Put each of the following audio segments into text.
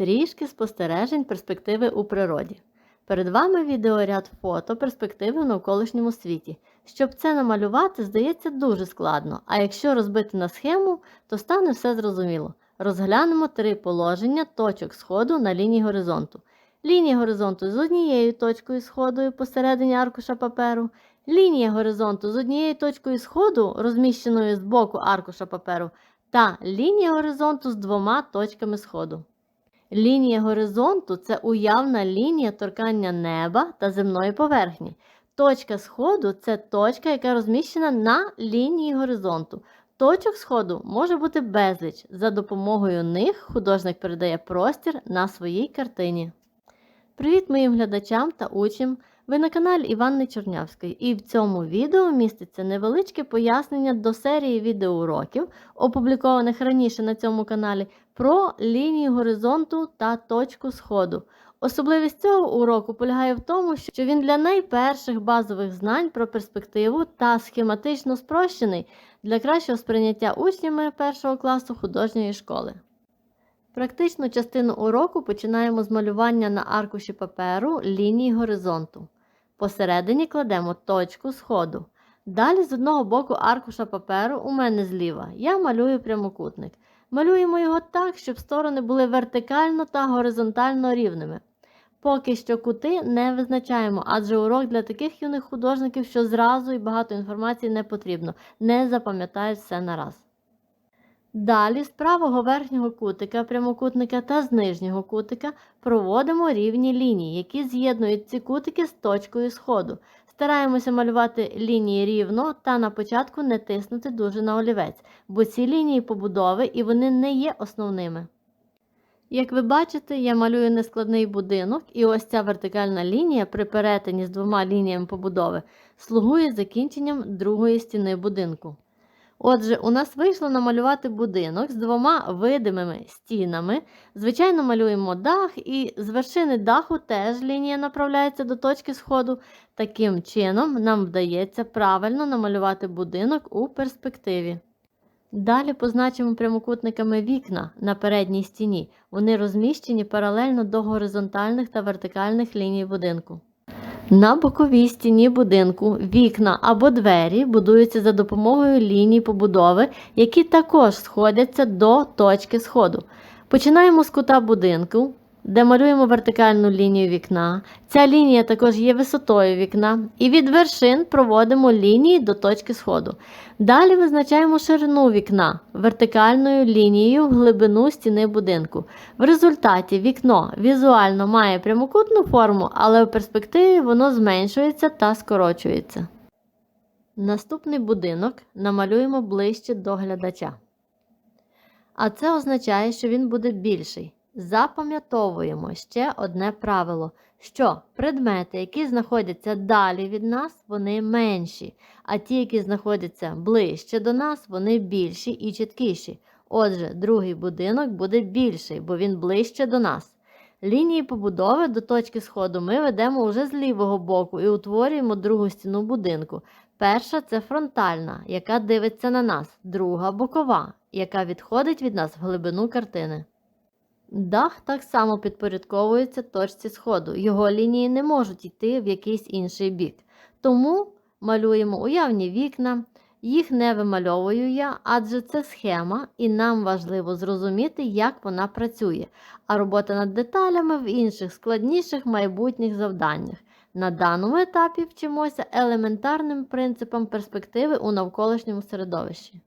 Трішки спостережень перспективи у природі. Перед вами відеоряд фото перспективи в навколишньому світі. Щоб це намалювати, здається дуже складно, а якщо розбити на схему, то стане все зрозуміло. Розглянемо три положення точок сходу на лінії горизонту. Лінія горизонту з однією точкою сходу посередині аркуша паперу, лінія горизонту з однією точкою сходу, розміщеною з боку аркуша паперу, та лінія горизонту з двома точками сходу. Лінія горизонту це уявна лінія торкання неба та земної поверхні. Точка сходу це точка, яка розміщена на лінії горизонту. Точок сходу може бути безліч. За допомогою них художник передає простір на своїй картині. Привіт моїм глядачам та учням! Ви на каналі Іванни Чорнявської, і в цьому відео міститься невеличке пояснення до серії відеоуроків, опублікованих раніше на цьому каналі, про лінію горизонту та точку сходу. Особливість цього уроку полягає в тому, що він для найперших базових знань про перспективу та схематично спрощений для кращого сприйняття учнями першого класу художньої школи. Практичну частину уроку починаємо з малювання на аркуші паперу лінії горизонту. Посередині кладемо точку сходу. Далі з одного боку аркуша паперу у мене зліва я малюю прямокутник. Малюємо його так, щоб сторони були вертикально та горизонтально рівними. Поки що кути не визначаємо, адже урок для таких юних художників, що зразу і багато інформації не потрібно, не запам'ятають все нараз. Далі з правого верхнього кутика прямокутника та з нижнього кутика проводимо рівні лінії, які з'єднують ці кутики з точкою сходу. Стараємося малювати лінії рівно та на початку не тиснути дуже на олівець, бо ці лінії побудови і вони не є основними. Як ви бачите, я малюю нескладний будинок, і ось ця вертикальна лінія при перетині з двома лініями побудови слугує закінченням другої стіни будинку. Отже, у нас вийшло намалювати будинок з двома видимими стінами. Звичайно, малюємо дах, і з вершини даху теж лінія направляється до точки сходу. Таким чином, нам вдається правильно намалювати будинок у перспективі. Далі позначимо прямокутниками вікна на передній стіні. Вони розміщені паралельно до горизонтальних та вертикальних ліній будинку. На боковій стіні будинку вікна або двері будуються за допомогою ліній побудови, які також сходяться до точки сходу. Починаємо з кута будинку, де малюємо вертикальну лінію вікна. Ця лінія також є висотою вікна, і від вершин проводимо лінії до точки сходу. Далі визначаємо ширину вікна вертикальною лінією в глибину стіни будинку. В результаті вікно візуально має прямокутну форму, але в перспективі воно зменшується та скорочується. Наступний будинок намалюємо ближче до глядача. А це означає, що він буде більший. Запам'ятовуємо ще одне правило, що предмети, які знаходяться далі від нас, вони менші, а ті, які знаходяться ближче до нас, вони більші і чіткіші. Отже, другий будинок буде більший, бо він ближче до нас. Лінії побудови до точки сходу ми ведемо уже з лівого боку і утворюємо другу стіну будинку. Перша це фронтальна, яка дивиться на нас, друга бокова, яка відходить від нас в глибину картини. Дах так само підпорядковується точці сходу. Його лінії не можуть йти в якийсь інший бік. Тому малюємо уявні вікна, їх не вимальовую я, адже це схема, і нам важливо зрозуміти, як вона працює, а робота над деталями в інших складніших майбутніх завданнях. На даному етапі вчимося елементарним принципам перспективи у навколишньому середовищі.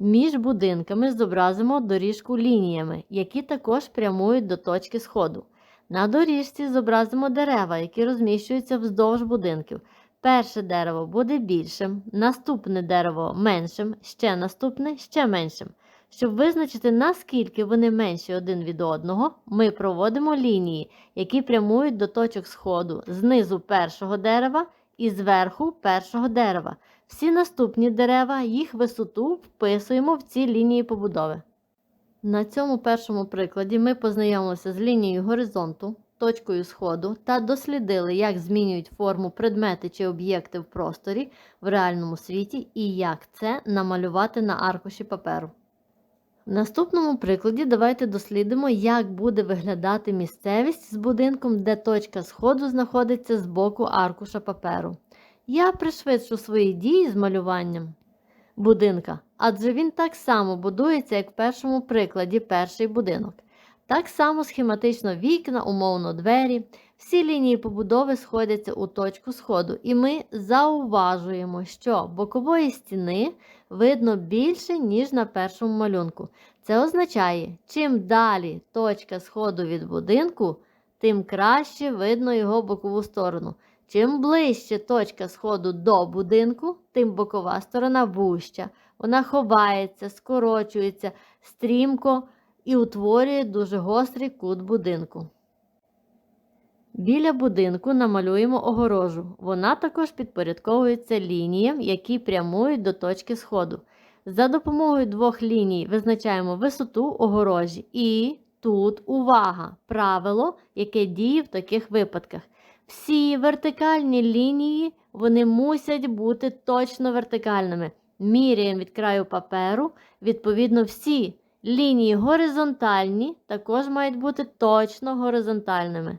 Між будинками зобразимо доріжку лініями, які також прямують до точки сходу. На доріжці зобразимо дерева, які розміщуються вздовж будинків. Перше дерево буде більшим, наступне дерево меншим, ще наступне ще меншим. Щоб визначити, наскільки вони менші один від одного, ми проводимо лінії, які прямують до точок сходу знизу першого дерева і зверху першого дерева. Всі наступні дерева, їх висоту вписуємо в ці лінії побудови. На цьому першому прикладі ми познайомилися з лінією горизонту, точкою сходу та дослідили, як змінюють форму предмети чи об'єкти в просторі в реальному світі і як це намалювати на аркуші паперу. В наступному прикладі давайте дослідимо, як буде виглядати місцевість з будинком, де точка сходу знаходиться з боку аркуша паперу. Я пришвидшу свої дії з малюванням будинка, адже він так само будується, як в першому прикладі перший будинок. Так само схематично вікна, умовно двері, всі лінії побудови сходяться у точку сходу, і ми зауважуємо, що бокової стіни видно більше, ніж на першому малюнку. Це означає, чим далі точка сходу від будинку, тим краще видно його бокову сторону. Чим ближче точка сходу до будинку, тим бокова сторона вуща. Вона ховається, скорочується стрімко і утворює дуже гострий кут будинку. Біля будинку намалюємо огорожу. Вона також підпорядковується лініям, які прямують до точки сходу. За допомогою двох ліній визначаємо висоту огорожі. І тут увага! Правило, яке діє в таких випадках. Всі вертикальні лінії вони мусять бути точно вертикальними. Міряємо від краю паперу, відповідно, всі лінії горизонтальні також мають бути точно горизонтальними.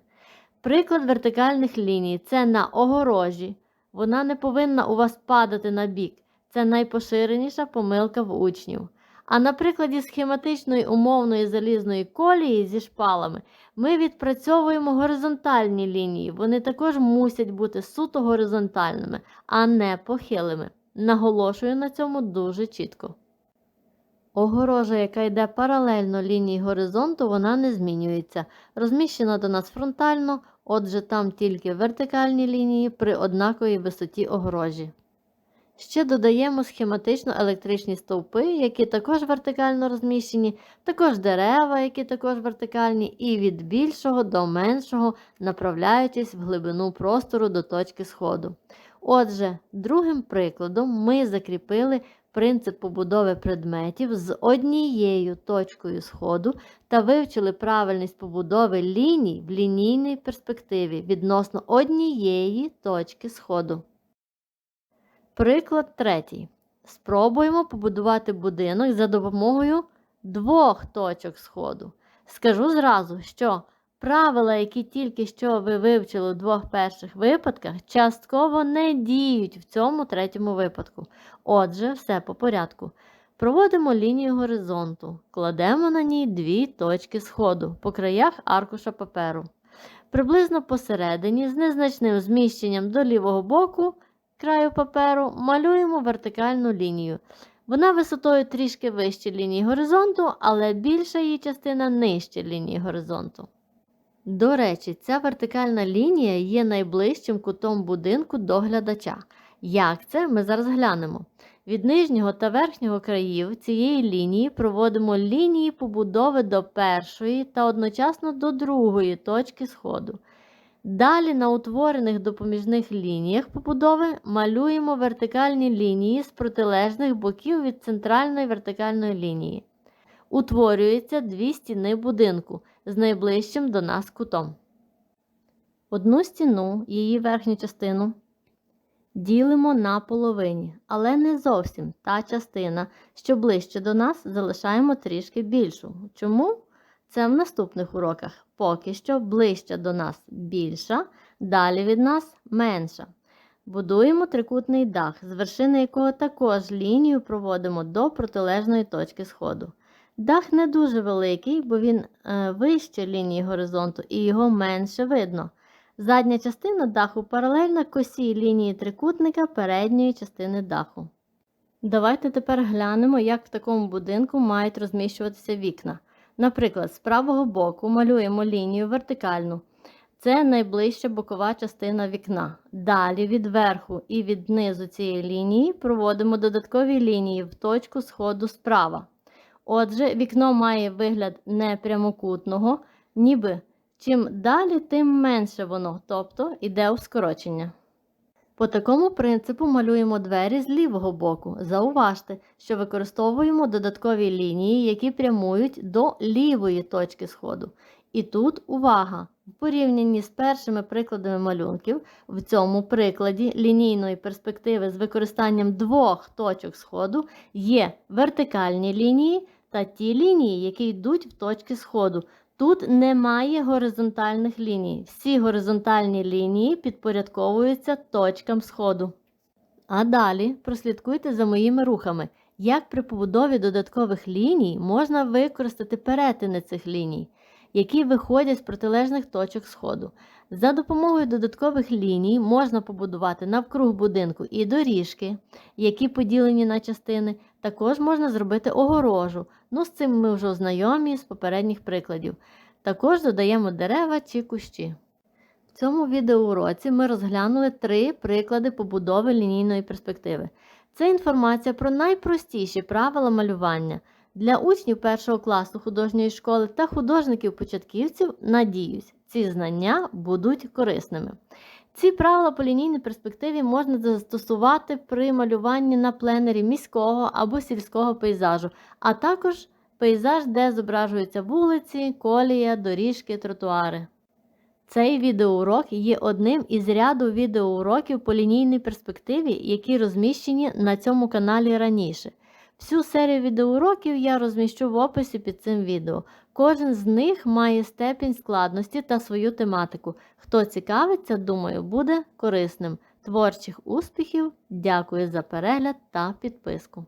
Приклад вертикальних ліній це на огорожі. Вона не повинна у вас падати на бік. Це найпоширеніша помилка в учнів. А на прикладі схематичної умовної залізної колії зі шпалами ми відпрацьовуємо горизонтальні лінії. Вони також мусять бути суто горизонтальними, а не похилими. Наголошую на цьому дуже чітко. Огорожа, яка йде паралельно лінії горизонту, вона не змінюється. Розміщена до нас фронтально, отже, там тільки вертикальні лінії при однаковій висоті огорожі. Ще додаємо схематично електричні стовпи, які також вертикально розміщені, також дерева, які також вертикальні, і від більшого до меншого, направляючись в глибину простору до точки сходу. Отже, другим прикладом ми закріпили принцип побудови предметів з однією точкою сходу та вивчили правильність побудови ліній в лінійній перспективі відносно однієї точки сходу. Приклад третій. Спробуємо побудувати будинок за допомогою двох точок сходу. Скажу зразу, що правила, які тільки що ви вивчили у двох перших випадках, частково не діють в цьому третьому випадку. Отже, все по порядку. Проводимо лінію горизонту, кладемо на ній дві точки сходу по краях аркуша паперу. Приблизно посередині, з незначним зміщенням до лівого боку краю паперу, малюємо вертикальну лінію. Вона висотою трішки вище лінії горизонту, але більша її частина нижче лінії горизонту. До речі, ця вертикальна лінія є найближчим кутом будинку до глядача. Як це, ми зараз глянемо. Від нижнього та верхнього країв цієї лінії проводимо лінії побудови до першої та одночасно до другої точки сходу. Далі на утворених допоміжних лініях побудови малюємо вертикальні лінії з протилежних боків від центральної вертикальної лінії. Утворюються дві стіни будинку з найближчим до нас кутом. Одну стіну, її верхню частину, ділимо на половині, але не зовсім та частина, що ближче до нас, залишаємо трішки більшу. Чому? Це в наступних уроках. Поки що ближче до нас більша, далі від нас менша. Будуємо трикутний дах, з вершини якого також лінію проводимо до протилежної точки сходу. Дах не дуже великий, бо він е, вище лінії горизонту і його менше видно. Задня частина даху паралельна косій лінії трикутника передньої частини даху. Давайте тепер глянемо, як в такому будинку мають розміщуватися вікна. Наприклад, з правого боку малюємо лінію вертикальну. Це найближча бокова частина вікна. Далі від верху і від низу цієї лінії проводимо додаткові лінії в точку сходу справа. Отже, вікно має вигляд не прямокутного, ніби чим далі, тим менше воно, тобто йде у скорочення. По такому принципу малюємо двері з лівого боку. Зауважте, що використовуємо додаткові лінії, які прямують до лівої точки сходу. І тут увага! В порівнянні з першими прикладами малюнків, в цьому прикладі лінійної перспективи з використанням двох точок сходу є вертикальні лінії та ті лінії, які йдуть в точки сходу. Тут немає горизонтальних ліній. Всі горизонтальні лінії підпорядковуються точкам сходу. А далі прослідкуйте за моїми рухами, як при побудові додаткових ліній можна використати перетини цих ліній, які виходять з протилежних точок сходу. За допомогою додаткових ліній можна побудувати навкруг будинку і доріжки, які поділені на частини. Також можна зробити огорожу. Ну, з цим ми вже знайомі з попередніх прикладів. Також додаємо дерева чи кущі. В цьому відеоуроці ми розглянули три приклади побудови лінійної перспективи. Це інформація про найпростіші правила малювання. Для учнів першого класу художньої школи та художників-початківців, надіюсь, ці знання будуть корисними. Ці правила по лінійній перспективі можна застосувати при малюванні на пленері міського або сільського пейзажу, а також пейзаж, де зображуються вулиці, колія, доріжки, тротуари. Цей відеоурок є одним із ряду відеоуроків по лінійній перспективі, які розміщені на цьому каналі раніше. Всю серію відеоуроків я розміщу в описі під цим відео. Кожен з них має степінь складності та свою тематику. Хто цікавиться, думаю, буде корисним. Творчих успіхів! Дякую за перегляд та підписку.